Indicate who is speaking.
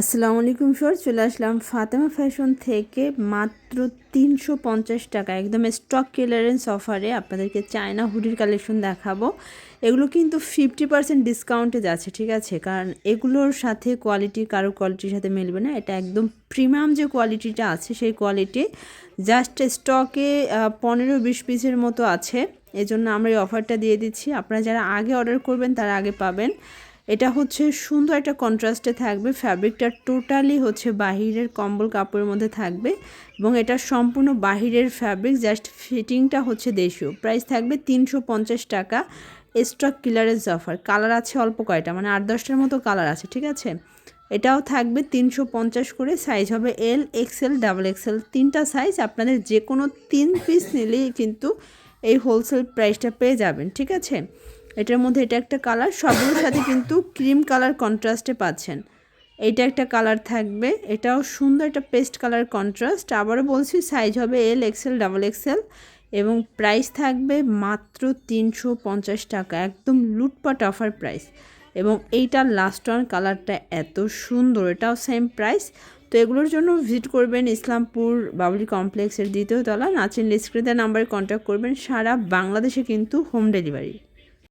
Speaker 1: আসসালামু আলাইকুম স্যার চলে আসলাম ফাতেমা ফ্যাশন থেকে মাত্র তিনশো পঞ্চাশ টাকা, একদম স্টক ক্লিয়ারেন্স অফারে আপনাদেরকে চায়না হুডির কালেকশন দেখাবো। এগুলো কিন্তু ফিফটি পার্সেন্ট ডিসকাউন্টে যাচ্ছে, ঠিক আছে? কারণ এগুলোর সাথে কোয়ালিটি কারও কোয়ালিটির সাথে মিলবে না, এটা একদম প্রিমিয়াম যে কোয়ালিটিটা আছে, সেই কোয়ালিটি জাস্ট স্টকে পনেরো বিশ পিসের মতো আছে। এজন্য আমরা এই অফারটা দিয়ে দিচ্ছি। আপনারা যারা আগে অর্ডার করবেন, তারা আগে পাবেন। এটা হচ্ছে সুন্দর একটা কন্ট্রাস্টে থাকবে। ফ্যাব্রিকটা টোটালি হচ্ছে বাহিরের কম্বল কাপড়ের মধ্যে থাকবে এবং এটা সম্পূর্ণ বাহিরের ফ্যাব্রিক জাস্ট ফিটিংটা হচ্ছে দেশীয়। প্রাইস থাকবে তিনশো পঞ্চাশ টাকা। স্টক কিলারের অফার কালার আছে অল্প কয়টা মানে আট দশটার মতো কালার আছে, ঠিক আছে? এটাও থাকবে তিনশো পঞ্চাশ করে। সাইজ হবে এল এক্সেল ডাবল এক্সেল তিনটা সাইজ আপনাদের যে কোনো তিন পিস নিলেই কিন্তু এই হোলসেল প্রাইসটা পেয়ে যাবেন, ঠিক আছে? এটার মধ্যে এটা একটা কালার সবগুলোর সাথে কিন্তু ক্রিম কালার কন্ট্রাস্টে পাচ্ছেন। এইটা একটা কালার থাকবে, এটাও সুন্দর একটা পেস্ট কালার কন্ট্রাস্ট আবারও বলছি সাইজ হবে এল এক্সেল ডাবল এক্সেল এবং প্রাইস থাকবে মাত্র তিনশো পঞ্চাশ টাকা, একদম লুটপাট অফার প্রাইস এবং এইটার লাস্ট ওয়ান কালারটা এত সুন্দর, এটাও সেম প্রাইস তো এগুলোর জন্য ভিজিট করবেন ইসলামপুর বাবলি কমপ্লেক্সের দ্বিতীয় তলা, নাচিন লিস্ক্রিতের নাম্বারে কন্ট্যাক্ট করবেন, সারা বাংলাদেশে কিন্তু হোম ডেলিভারি